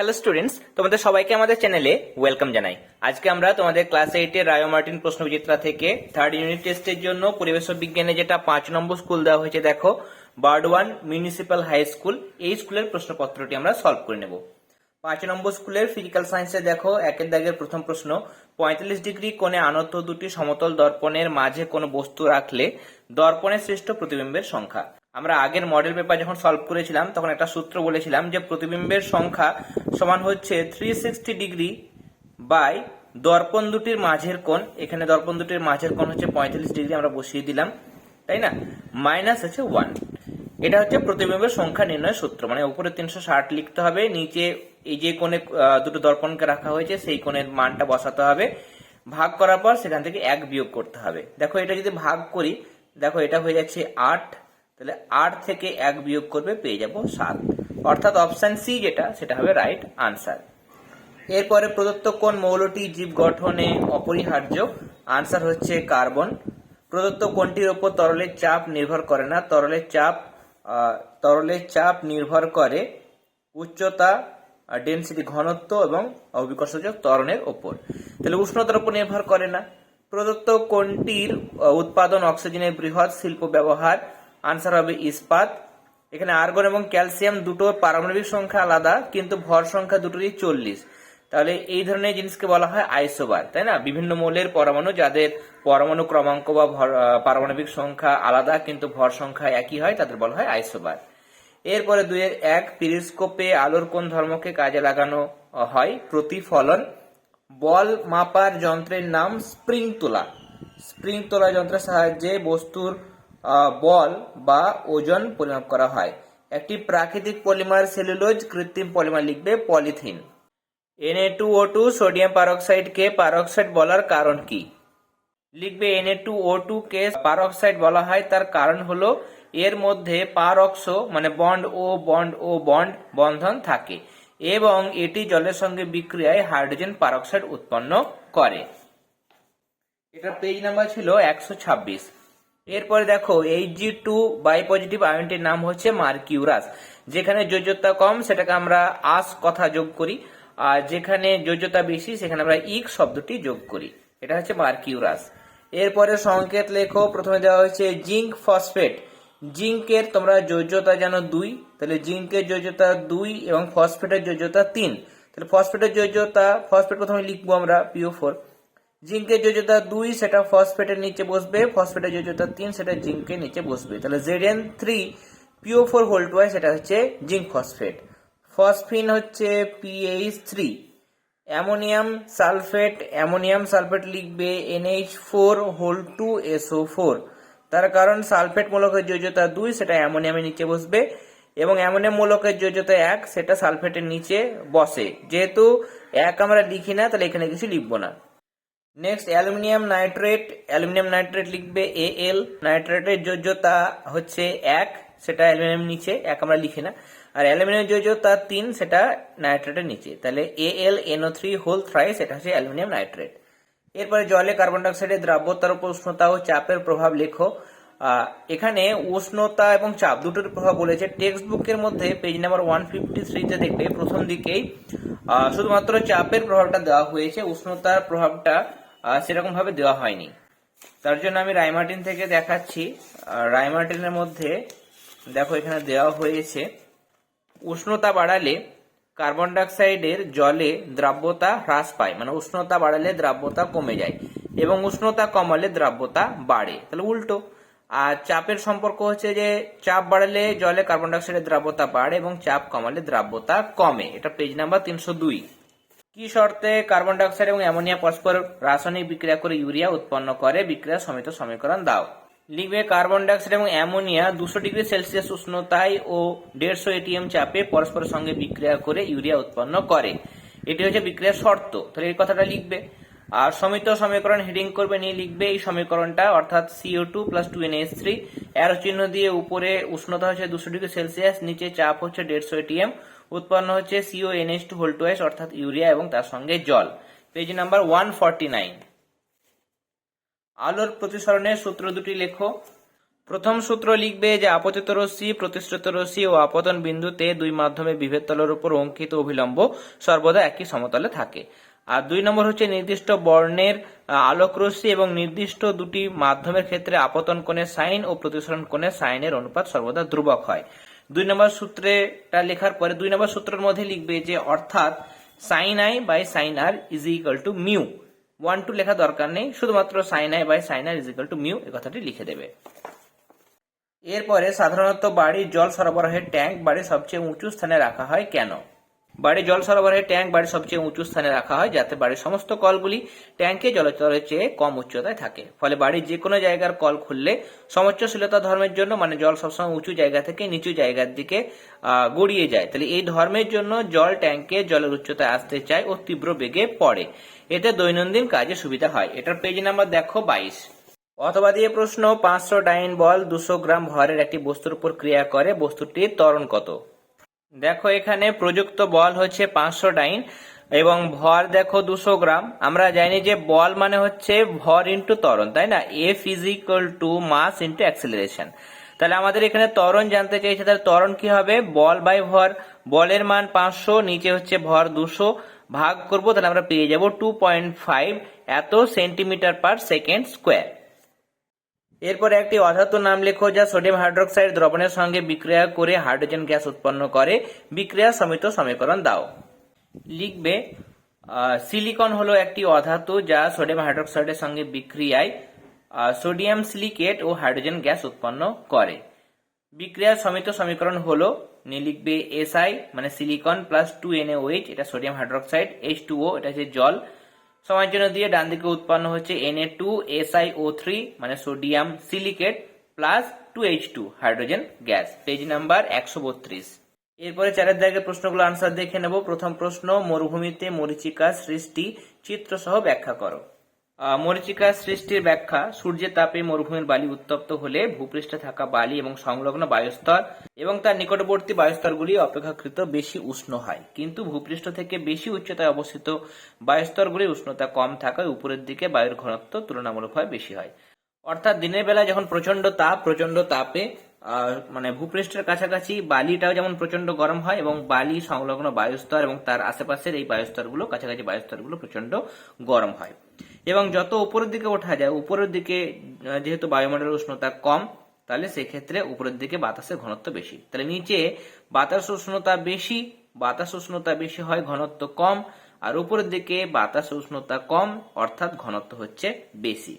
Hello students তোমাদের সবাইকে আমাদের চ্যানেলে ওয়েলকাম জানাই। আজকে আমরা তোমাদের ক্লাস এইটের রায়ো মার্টিন প্রশ্ন বিচিত্রা থেকে থার্ড ইউনিট টেস্টের জন্য পরিবেশ বিজ্ঞানে যেটা পাঁচ নম্বর স্কুল দেওয়া হয়েছে, দেখো ward one municipal high school এই স্কুলের প্রশ্নপত্রটি আমরা সলভ করে নেব। পাঁচ নম্বর স্কুলের ফিজিক্যাল সায়েন্সে দেখো, একের দাগের প্রথম প্রশ্ন, পঁয়তাল্লিশ ডিগ্রি কোণে আনত দুটি সমতল দর্পণের মাঝে কোনো বস্তু রাখলে দর্পণের সৃষ্ট প্রতিবিম্বের সংখ্যা। আমরা আগের মডেল পেপার যখন সলভ করেছিলাম, তখন একটা সূত্র বলেছিলাম যে প্রতিবিম্বের সংখ্যা সমান হচ্ছে থ্রি সিক্সটি ডিগ্রি বাই দর্পণ দুটির মাঝের কোণ। এখানে দর্পণ দুটির মাঝের কোণ হচ্ছে পঁয়তাল্লিশ ডিগ্রি আমরা বসিয়ে দিলাম, তাই না? মাইনাস হচ্ছে ওয়ান এটা হচ্ছে প্রতিবিম্বের সংখ্যা নির্ণয় সূত্র মানে উপরে তিনশো ষাট লিখতে হবে, নিচে এই যে কোণে দুটো দর্পণকে রাখা হয়েছে, সেই কোণের মানটা বসাতে হবে। ভাগ করার পর সেখান থেকে এক বিয়োগ করতে হবে। দেখো এটা যদি ভাগ করি, দেখো এটা হয়ে যাচ্ছে আট তাহলে আট থেকে এক বিয়োগ করবে, পেয়ে যাব সাত। অর্থাৎ অপশন সি যেটা, সেটা হবে রাইট আনসার এরপরে প্রদত্ত কোন মৌলটি জীব গঠনে অপরিহার্য? আনসার হচ্ছে কার্বন প্রদত্ত কোনটির ওপর তরলের চাপ নির্ভর করে না? তরলের চাপ তরলের চাপ নির্ভর করে উচ্চতা ডেন্সিটি ঘনত্ব এবং অভিকর্ষজ ত্বরণের ওপর। তাহলে উষ্ণতার উপর নির্ভর করে না। প্রদত্ত কোনটির উৎপাদন অক্সিজেনের বৃহৎ শিল্প ব্যবহার? আনসার হবে ইস্পাত। এখানে আর্গন এবং ক্যালসিয়াম দুটো পারমাণবিক সংখ্যা আলাদা, কিন্তু ভর সংখ্যা দুটোরই চল্লিশ। তাহলে এই ধরনের জিনিসকে বলা হয় আইসোবার তাই না? বিভিন্ন মৌলের পরমাণু যাদের পরমাণু ক্রমাঙ্ক বা পারমাণবিক সংখ্যা আলাদা, কিন্তু ভর সংখ্যা একই হয়, তাদের বলা হয় আইসোবার এরপরে দুইয়ের এক, পিরিস্কোপে আলোর কোন ধর্মকে কাজে লাগানো হয়? প্রতিফলন। বল মাপার যন্ত্রের নাম স্প্রিং তোলা স্প্রিং তোলা যন্ত্রের সাহায্যে বস্তুর বল বা ওজন পরিমাপ করা হয়। একটি প্রাকৃতিক পলিমার সেলুলোজ কৃত্রিম পলিমার লিখবে পলিথিন। Na2O2 সোডিয়াম পারঅক্সাইডকে পারঅক্সাইড বলার কারণ কি? লিখবে Na2O2 কে পারঅক্সাইড বলা হয়, তার কারণ হলো এর মধ্যে পারঅক্স মানে বন্ড ও বন্ড ও বন্ড বন্ধন থাকে এবং এটি জলের সঙ্গে বিক্রিয়ায় হাইড্রোজেন পারঅক্সাইড উৎপন্ন করে। এটা পেজ নাম্বার ছিল একশো ছাব্বিশ। এরপরে দেখো H G two by positive আয়নটির নাম হচ্ছে মার্কিউরাস। যেখানে যোজ্যতা কম, সেটাকে আমরা আস কথা যোগ করি। আর যেখানে যোজ্যতা বেশি, সেখানে আমরা ইক শব্দটি যোগ করি। এটা হচ্ছে মার্কিউরাস। এরপরে সংকেত লেখো, প্রথমে দেওয়া হয়েছে জিঙ্ক ফসফেট। জিঙ্কের তোমরা যোজ্যতা জানো দুই, তাহলে জিঙ্কের যোজ্যতা দুই এবং ফসফেটের যোজ্যতা তিন। তাহলে ফসফেটের যোজ্যতা, ফসফেট প্রথমে লিখব আমরা পিও ফোর জিঙ্কের যোজ্যতা দুই, সেটা ফসফেটের নিচে বসবে, ফসফেটের যোজ্যতা তিন, সেটা জিঙ্কের নিচে বসবে। তাহলে Z N three PO four whole Y সেটা হচ্ছে জিঙ্ক ফসফেট। ফসফিন হচ্ছে PH three ammonium sulphate ammonium sulphate লিখবে NH four whole two SO four তার কারণ সালফেট মূলকের যোজ্যতা দুই, সেটা অ্যামোনিয়ামের নিচে বসবে, এবং অ্যামোনিয়াম মূলকের যোজ্যতা এক, সেটা সালফেটের নিচে বসে। যেহেতু এক আমরা লিখি না, তাহলে এখানে কিছু লিখব না। Next aluminium nitrate aluminium nitrate লিখবে এ এল নাইট্রেটের যোজ্যতা হচ্ছে এক, সেটা অ্যালুমিনিয়াম নিচে, এক আমরা লিখি না। আর অ্যালুমিনিয়াম যোজ্যতা তিন, সেটা নাইট্রেটের নিচে। তাহলে A L NO three whole thrice সেটা হচ্ছে অ্যালুমিনিয়াম নাইট্রেট এরপরে জলে কার্বন ডাইঅক্সাইডের দ্রাব্যতার উপর উষ্ণতা ও চাপের প্রভাব লেখো। এখানে উষ্ণতা এবং চাপ দুটোর প্রভাব বলেছে। টেক্সট বুকের মধ্যে পেজ নাম্বার ওয়ান ফিফটি থ্রিতে দেখবে প্রথম দিকেই শুধুমাত্র চাপের প্রভাবটা দেওয়া হয়েছে, উষ্ণতার প্রভাবটা সেরকম ভাবে দেওয়া হয়নি। তার জন্য আমি রাইমার্টিন থেকে দেখাচ্ছি। রাইমার্টিনের মধ্যে দেখো এখানে দেওয়া হয়েছে, উষ্ণতা বাড়ালে কার্বন ডাইঅক্সাইডের জলে দ্রাব্যতা হ্রাস পায় মানে উষ্ণতা বাড়ালে দ্রাব্যতা কমে যায় এবং উষ্ণতা কমালে দ্রাব্যতা বাড়ে। তাহলে উল্টো। আর চাপের সম্পর্ক হচ্ছে যে, চাপ বাড়ালে জলে কার্বন ডাইঅক্সাইডের দ্রাব্যতা বাড়ে এবং চাপ কমালে দ্রাব্যতা কমে। এটা পেজ নাম্বার তিনশো দুই। কি শর্তে কার্বন ডাইঅক্সাইড এবং অ্যামোনিয়া পরস্পর রাসায়নিক বিক্রিয়া করে ইউরিয়া উৎপন্ন করে? বিক্রিয়া সমিত সমীকরণ দাও। লিখবে কার্বন ডাইঅক্সাইড এবং অ্যামোনিয়া দুশো ডিগ্রি সেলসিয়াস উষ্ণতায় ও দেড়শো এটিএম চাপে পরস্পরের সঙ্গে বিক্রিয়া করে ইউরিয়া উৎপন্ন করে। এটি হচ্ছে বিক্রিয়ার শর্ত। তাহলে এই কথাটা লিখবে। আর সমিত সমীকরণ হেডিং করবে নিয়ে লিখবে এই সমীকরণটা, অর্থাৎ CO two plus two N S three arrow চিহ্ন দিয়ে উপরে উষ্ণতা হচ্ছে দুশো ডিগ্রি সেলসিয়াস, নিচে চাপ হচ্ছে দেড়শো এটিএম উৎপন্ন হচ্ছে CO NS two whole twice অর্থাৎ ইউরিয়া এবং তার সঙ্গে জল। Page number one forty nine আলোর প্রতিসরণের সূত্র দুটি লেখো। প্রথম সূত্র লিখবে যে আপতিত রশ্মি, প্রতিশ্রুত রশ্মি ও আপতন বিন্দুতে দুই মাধ্যমে বিভেদ তলের উপর অঙ্কিত অভিলম্ব সর্বদা একই সমতলে থাকে। আর দুই নম্বর হচ্ছে নির্দিষ্ট বর্ণের আহ, আলোক রশ্মি এবং নির্দিষ্ট দুটি মাধ্যমের ক্ষেত্রে আপতন কোণের সাইন ও প্রতিসরণ কোণের সাইনের অনুপাত সর্বদা ধ্রুবক হয়। দুই নম্বর সূত্রেটা লেখার পরে দুই নম্বর সূত্রের মধ্যে লিখবে যে অর্থাৎ sine I by sine R is equal to mu one two লেখা দরকার নেই শুধুমাত্র sine I by sine R is equal to mu এই কথাটি লিখে দেবে। এরপরে সাধারণত বাড়ির জল সরবরাহের ট্যাঙ্ক বাড়ির সবচেয়ে উঁচু স্থানে রাখা হয় কেন? বাড়ির জল সরবরাহের ট্যাঙ্ক বাড়ির সবচেয়ে উঁচু স্থানে রাখা হয়, যাতে বাড়ির সমস্ত কলগুলি ট্যাঙ্কে জলস্তরের চেয়ে কম উচ্চতায় থাকে। ফলে বাড়ির যে কোনো জায়গার কল খুললে সমচ্চশীলতা ধর্মের জন্য মানে জল সবসময় উঁচু জায়গা থেকে নিচু জায়গার দিকে গড়িয়ে যায়। তাহলে এই ধর্মের জন্য জল ট্যাঙ্কে জলের উচ্চতায় আসতে চায় ও তীব্র বেগে পড়ে। এতে দৈনন্দিন কাজে সুবিধা হয়। এটার পেজ নাম্বার দেখো বাইশ। অথবা দিয়ে প্রশ্ন, পাঁচশো ডাইন বল দুশো গ্রাম ভরের একটি বস্তুর উপর ক্রিয়া করে বস্তুটির ত্বরণ কত? দেখো এখানে প্রযুক্ত বল হচ্ছে পাঁচশো ডাইন এবং ভর দেখো দুশো গ্রাম। আমরা জানি যে বল মানে হচ্ছে ভর ইন্টু ত্বরণ, তাই না? F is equal to mass into acceleration তাহলে আমাদের এখানে ত্বরণ জানতে চাইছে, তাহলে ত্বরণ কি হবে? বল বাই ভর। বলের মান পাঁচশো, নিচে হচ্ছে ভর দুশো। ভাগ করব, তাহলে আমরা পেয়ে যাব টু পয়েন্ট ফাইভ এত সেন্টিমিটার পার সেকেন্ড স্কোয়ার এরপরে একটি অধাতু নাম লেখো যা সোডিয়াম হাইড্রোক্সাইড দ্রবণের সঙ্গে বিক্রিয়া করে হাইড্রোজেন গ্যাস উৎপন্ন করে। বিক্রিয়া সমিত সমীকরণ দাও। লিখবে সিলিকন হলো একটি অধাতু যা সোডিয়াম হাইড্রোক্সাইডের সঙ্গে বিক্রিয়ায় সোডিয়াম সিলিকেট ও হাইড্রোজেন গ্যাস উৎপন্ন করে। বিক্রিয়ার সমিত সমীকরণ হলো লিখবে এসআই মানে সিলিকন প্লাস টু এনএওএইচ এটা sodium hydroxide H two O এটা হচ্ছে জল। সময়ের জন্য দিয়ে ডান দিকে উৎপন্ন হচ্ছে এনএ টু এসআইও থ্রি মানে sodium silicate plus two H two hydrogen gas. Page number একশো বত্রিশ। এরপরে চারের দাগের প্রশ্নগুলো আনসার দেখে নেব। প্রথম প্রশ্ন, মরুভূমিতে মরিচিকা সৃষ্টি, চিত্র সহ ব্যাখ্যা করো। মরিচিকা সৃষ্টির ব্যাখ্যা সূর্যের তাপে মরুভূমির বালি উত্তপ্ত হলে ভূপৃষ্ঠে থাকা বালি এবং সংলগ্ন বায়ুস্তর এবং তার নিকটবর্তী বায়ুস্তরগুলি অপেক্ষাকৃত বেশি উষ্ণ হয়। কিন্তু ভূপৃষ্ঠ থেকে বেশি উচ্চতায় অবস্থিত বায়ুস্তরগুলির উষ্ণতা কম থাকায় উপরের দিকে বায়ুর ঘনত্ব তুলনামূলকভাবে বেশি হয়। অর্থাৎ দিনের বেলা যখন প্রচণ্ড তাপ প্রচণ্ড তাপে মানে ভূপৃষ্ঠের কাছাকাছি বালিটাও যেমন প্রচণ্ড গরম হয় এবং বালি সংলগ্ন বায়ুস্তর এবং তার আশেপাশের এই বায়ুস্তরগুলো, কাছাকাছি বায়ুস্তরগুলো প্রচণ্ড গরম হয়। এবং যত উপরের দিকে ওঠা যায়, উপরের দিকে যেহেতু বায়ুমণ্ডলের উষ্ণতা কম, তাহলে সেক্ষেত্রে উপরের দিকে বাতাসের ঘনত্ব বেশি। তাহলে নিচে বাতাস উষ্ণতা বেশি, বাতাস উষ্ণতা বেশি হয়, ঘনত্ব কম, আর উপরের দিকে বাতাস উষ্ণতা কম, অর্থাৎ ঘনত্ব হচ্ছে বেশি।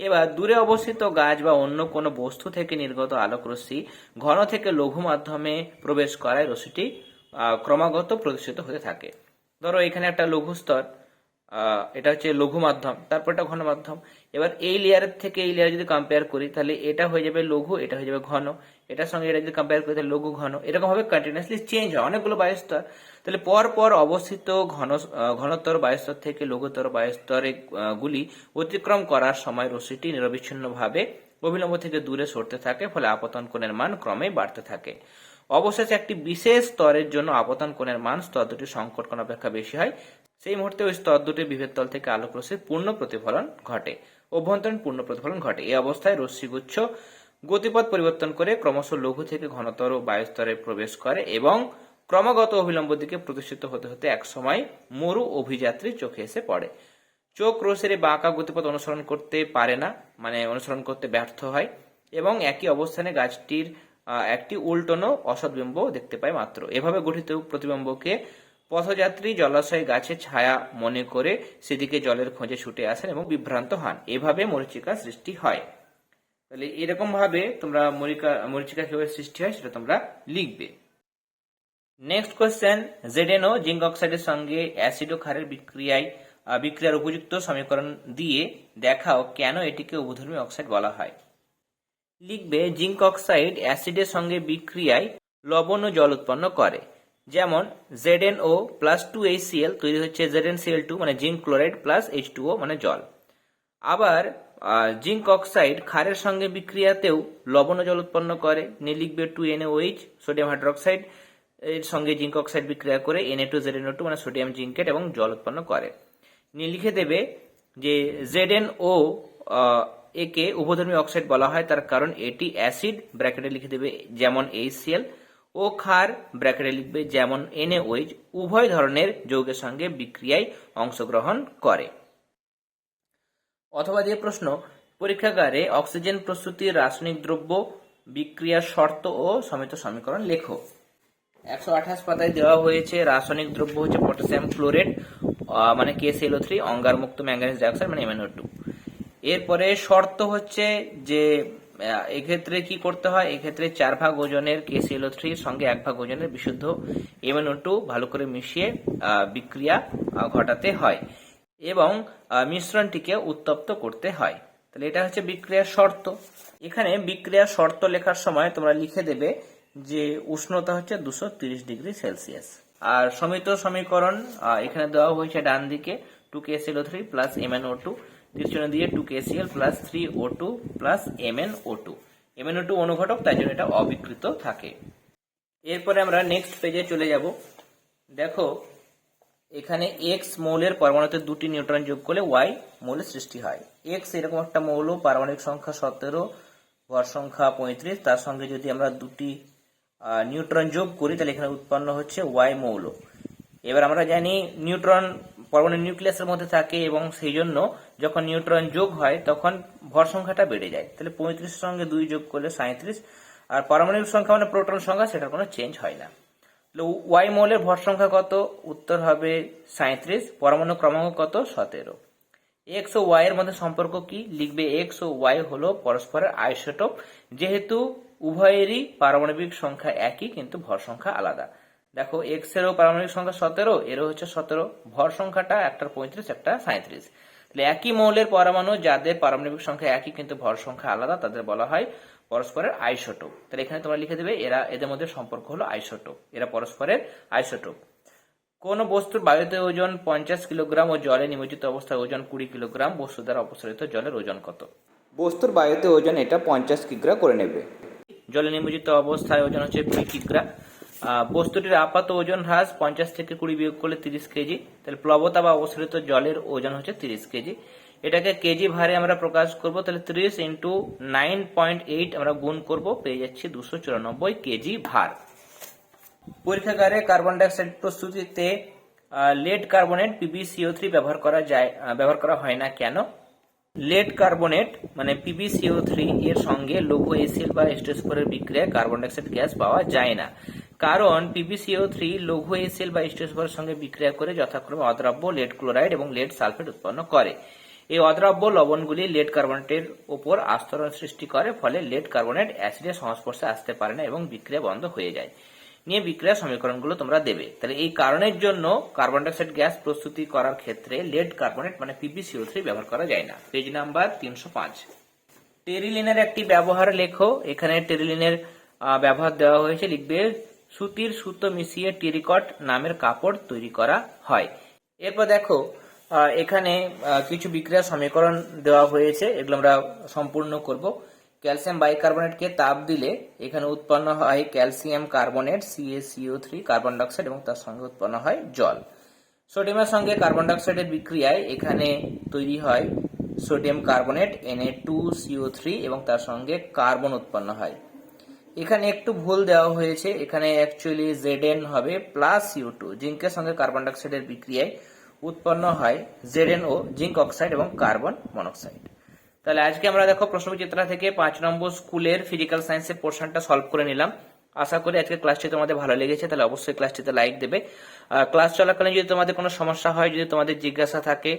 এবার দূরে অবস্থিত গাছ বা অন্য কোনো বস্তু থেকে নির্গত আলোক রশ্মি ঘন থেকে লঘু মাধ্যমে প্রবেশ করায় রশ্মিটি ক্রমাগত প্রদর্শিত হতে থাকে। ধরো এখানে একটা লঘু স্তর। এটা হচ্ছে লঘু মাধ্যম তারপর এটা ঘন মাধ্যম। এবার এই লেয়ারের থেকে এই লেয়ার যদি কম্পেয়ার করি, তাহলে এটা হয়ে যাবে লঘু, এটা হয়ে যাবে ঘন। এটার সঙ্গে এটা যদি কম্পেয়ার করি, তাহলে লঘু, ঘন। এরকম ভাবে কন্টিনিউসলি চেঞ্জ হয়, অনেকগুলো বায়ুস্তর তাহলে পর পর অবস্থিত ঘন ঘনতর বায়ুস্তর থেকে লঘুতর বায়ুস্তরে গুলি অতিক্রম করার সময় রশ্মিটি নিরবিচ্ছিন্নভাবে অবিলম্ব থেকে দূরে সরতে থাকে, ফলে আপতন কোণের মান ক্রমেই বাড়তে থাকে। অবশেষে একটি বিশেষ স্তরের জন্য আপতন কোণের মান স্তর দুটি সংকট কোণ অপেক্ষা বেশি হয়। সেই মুহূর্তে ওই স্তর দুটির বিভেদ তল থেকে আলোক রশ্মির পূর্ণ প্রতিফলন ঘটে, অভ্যন্তরীণ পূর্ণ প্রতিফলন ঘটে। এই অবস্থায় রশ্মিগুচ্ছ গতিপথ পরিবর্তন করে ক্রমশ লঘু থেকে ঘনতর বায়ুস্তরে প্রবেশ করে এবং ক্রমাগত অবিলম্ব দিকে প্রতিষ্ঠিত হতে হতে একসময় মরু অভিযাত্রী চোখে এসে পড়ে। চোখ রোষের বাঁকা গতিপথ অনুসরণ করতে পারে না মানে অনুসরণ করতে ব্যর্থ হয় এবং একই অবস্থানে গাছটির একটি উল্টনো অসৎবিম্ব দেখতে পায় মাত্র। এভাবে গঠিত প্রতিবিম্বকে পথযাত্রী জলাশয় গাছে ছায়া মনে করে সেদিকে জলের খোঁজে ছুটে আসেন এবং বিভ্রান্ত হন। এভাবে মরিচিকা সৃষ্টি হয়। তাহলে এরকম ভাবে তোমরা মরিকা, মরিচিকা কীভাবে সৃষ্টি হয় সেটা তোমরা লিখবে। নেক্সট কোয়েশ্চেন জেডেনও জিঙ্ক অক্সাইডের সঙ্গে অ্যাসিড ও ক্ষারের বিক্রিয়ায় বিক্রিয়ার উপযুক্ত সমীকরণ দিয়ে দেখাও কেন এটিকে উভধর্মী অক্সাইড বলা হয়। লিখবে, জিঙ্ক অক্সাইড অ্যাসিডের সঙ্গে বিক্রিয়ায় লবণ ও জল উৎপন্ন করে। যেমন ZN O plus two H CL তৈরি হচ্ছে জেড জেডেন সিএল টু মানে zinc chloride plus H two O মানে জল। আবার জিঙ্ক অক্সাইড ক্ষারের সঙ্গে বিক্রিয়াতেও লবণ জল উৎপন্ন করে। নিয়ে লিখবে টু এনএওএইচ সোডিয়াম হাইড্রোক্সাইড, এর সঙ্গে জিঙ্ক অক্সাইড বিক্রিয়া করে এনএ টু জেডেনও টু মানে সোডিয়াম জিঙ্কেট এবং জল উৎপন্ন করে। নিয়ে লিখে দেবে যে জেড এন ও একে উভধর্মী অক্সাইড বলা হয়, তার কারণ এটি অ্যাসিড, ব্র্যাকেটে লিখে দেবে যেমন এইচসিএল ও ক্ষার ব্র্যাকেটে লিখবে যেমন এনএওইচ উভয় ধরনের যৌগের সঙ্গে বিক্রিয়ায় অংশগ্রহণ করে। অথবা যে প্রশ্ন, পরীক্ষাগারে অক্সিজেন প্রস্তুতির রাসায়নিক দ্রব্য বিক্রিয়ার শর্ত ও সমিত সমীকরণ লেখো। একশো আঠাশ পাতায় দেওয়া হয়েছে, রাসায়নিক দ্রব্য হচ্ছে পটাশিয়াম ক্লোরেট মানে কে কেসিএলও থ্রি অঙ্গারমুক্ত ম্যাঙ্গানিজ ডাইঅক্সাইড মানে এমএনও টু। এরপরে শর্ত হচ্ছে যে এক্ষেত্রে কি করতে হয়? এক্ষেত্রে চার ভাগ ওজনের কেসিএলও থ্রির সঙ্গে এক ভাগ ওজনের বিশুদ্ধ এমএনও টু ভালো করে মিশিয়ে বিক্রিয়া ঘটাতে হয় এবং মিশ্রণটিকে উত্তপ্ত করতে হয়। তাহলে এটা হচ্ছে বিক্রিয়ার শর্ত। এখানে বিক্রিয়ার শর্ত লেখার সময় তোমরা লিখে দেবে যে উষ্ণতা হচ্ছে দুশো তিরিশ ডিগ্রি সেলসিয়াস। আর সমিত সমীকরণ এখানে দেওয়া হয়েছে ডান দিকে two K L three plus M N O two তৃতীয় দিয়ে two K CL plus three O two plus M N O two M N O two অনুঘটক, তাই জন্য এটা অবিকৃত থাকে। এরপরে আমরা নেক্সট পেজে চলে যাব। দেখো, এখানে এক্স মৌলের পরমাণুতে দুটি নিউট্রন যোগ করলে ওয়াই মৌলের সৃষ্টি হয়। এক্স এরকম একটা মৌল, পারমাণবিক সংখ্যা সতেরো, ভর সংখ্যা পঁয়ত্রিশ। তার সঙ্গে যদি আমরা দুটি নিউট্রন যোগ করি, তাহলে এখানে উৎপন্ন হচ্ছে ওয়াই মৌল। এবার আমরা জানি নিউট্রন পরমাণু নিউক্লিয়াসের মধ্যে থাকে এবং সেই জন্য যখন নিউট্রন যোগ হয়, তখন ভর সংখ্যাটা বেড়ে যায়। তাহলে পঁয়ত্রিশের সঙ্গে দুই যোগ করলে সাঁত্রিশ আর পারমাণবিক সংখ্যা মানে প্রোটন সংখ্যা, সেটার কোনো চেঞ্জ হয় না। ওয়াই মৌলের ভর সংখ্যা কত? উত্তর হবে সাঁত্রিশ পরমাণু ক্রমাঙ্ক কত? সতেরো। এক্স ও ওয়াই এর মধ্যে সম্পর্ক কি? লিখবে এক্স ও ওয়াই হলো পরস্পরের আইসোটোপ। যেহেতু উভয়েরই পারমাণবিক সংখ্যা একই, কিন্তু ভর সংখ্যা আলাদা। দেখো এক্স এরও পারমাণবিক সংখ্যা সতেরো, এরও হচ্ছে সতেরো। ভর সংখ্যাটা একটার পঁয়ত্রিশ একটা সাঁত্রিশ তাহলে একই মৌলের পরমাণু যাদের পারমাণবিক সংখ্যা একই কিন্তু ভর সংখ্যা আলাদা তাদের বলা হয় পরস্পরের আইসোটোপ। তাহলে এখানে তোমরা লিখে দেবে এরা এদের মধ্যে সম্পর্ক হলো আইসোটোপ। এরা পরস্পরের আইসোটোপ। কোন বস্তুর বায়ুতে ওজন পঞ্চাশ কিলোগ্রাম ও জলে নিমজ্জিত অবস্থায় ওজন কুড়ি কিলোগ্রাম বস্তু দ্বারা অপসারিত জলের ওজন কত? বস্তুর বায়ুতে ওজন এটা পঞ্চাশ কিগ্রা করে নেবে। জলে নিমজ্জিত অবস্থায় ওজন হচ্ছে কুড়ি কিগ্রা। বস্তুটির আপাত ওজন হ্রাস পঞ্চাশ থেকে কুড়ি বিয়োগ করলে তিরিশ কেজি। তাহলে প্লবতা বা অপসারিত জলের ওজন হচ্ছে তিরিশ কেজি। এটাকে কেজি ভারে আমরা প্রকাশ করব, তাহলে তিরিশ ইন্টু নাইন পয়েন্ট এইট আমরা গুণ করব, পেয়ে যাচ্ছি দুশো চুরানব্বই কেজি ভার। পরীক্ষাগারে কার্বন ডাইঅক্সাইড প্রস্তুতিতে লেড কার্বনেট পিবিসিও থ্রি ব্যবহার করা যায় ব্যবহার করা হয় না কেন? লেড কার্বনেট মানে পিবিসিও থ্রি এর সঙ্গে লৌহ এসিড বা স্টোস্পোরের বিক্রিয়ায় কার্বন ডাইঅক্সাইড গ্যাস পাওয়া যায় না। কারণ পিবিসিও থ্রি লৌহ এসিড বা স্টোস্পোরের সঙ্গে বিক্রিয়া করে যথাক্রমে অদ্রাব্য লেড ক্লোরাইড এবং লেড সালফেট উৎপন্ন করে। এই অদ্রাব্য লবণগুলি লেড কার্বনেটের উপর আস্তরণ সৃষ্টি করে, ফলে লেড কার্বনেট অ্যাসিডের সংস্পর্শে আসতে পারে না এবং বিক্রিয়া বন্ধ হয়ে যায়। নিয়ে বিক্রিয়া সমীকরণগুলো তোমরা দেবে। তাহলে এই কারণের জন্য কার্বন ডাইঅক্সাইড গ্যাস প্রস্তুতি করার ক্ষেত্রে লেড কার্বনেট মানে পিপিসিও থ্রি ব্যবহার করা যায় না। পেজ নাম্বার তিনশো পাঁচ। টেরিলিনের একটি ব্যবহার লেখো। এখানে টেরিলিনের ব্যবহার দেওয়া হয়েছে। লিখবে সুতির সুতো মিশিয়ে টেরিকট নামের কাপড় তৈরি করা হয়। এরপর দেখো এখানে কিছু বিক্রিয়া সমীকরণ দেওয়া হয়েছে। এগুলো আমরা সম্পূর্ণ করব। ক্যালসিয়াম বাইকার্বনেটকে তাপ দিলে এখানে উৎপন্ন হয় calcium carbonate CACO three carbon dioxide এবং তার সঙ্গে উৎপন্ন হয় জল। সোডিয়ামের সঙ্গে কার্বন ডাইঅক্সাইডের বিক্রিয়ায় এখানে তৈরি হয় sodium carbonate NA two CO three এবং তার সঙ্গে কার্বন উৎপন্ন হয়। এখানে একটু ভুল দেওয়া হয়েছে। এখানে অ্যাকচুয়ালি জেড এন হবে প্লাস ইউ টু জিঙ্কের সঙ্গে কার্বন ডাইঅক্সাইডের বিক্রিয়ায় উৎপন্ন হয় Z N O zinc oxide এবং কার্বন মনোক্সাইড তাহলে আজকে আমরা দেখো প্রশ্নবিচিত্রা থেকে পাঁচ নম্বর স্কুলের ফিজিক্যাল সায়েন্সের পোর্শনটা সলভ করে নিলাম। আশা করি আজকে ক্লাসটি তোমাদের ভালো লেগেছে, তাহলে অবশ্যই ক্লাসটিতে লাইক দেবে। ক্লাস চলাকালীন যদি তোমাদের কোনো সমস্যা হয়, যদি তোমাদের জিজ্ঞাসা থাকে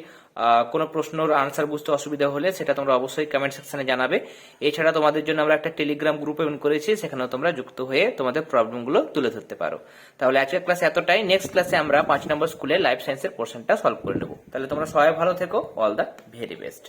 কোনো প্রশ্নর আনসার বুঝতে অসুবিধা হলে, সেটা তোমরা অবশ্যই কমেন্ট সেকশনে জানাবে। এছাড়া তোমাদের জন্য আমরা একটা টেলিগ্রাম গ্রুপ ওপেন করেছি, সেখানেও তোমরা যুক্ত হয়ে তোমাদের প্রবলেমগুলো তুলে ধরতে পারো। তাহলে আজকের ক্লাস এতটাই। নেক্সট ক্লাসে আমরা পাঁচ নম্বর স্কুলে লাইফ সায়েন্সের পোর্শনটা সলভ করে নেব। তাহলে তোমরা সবাই ভালো থেকো। All the very best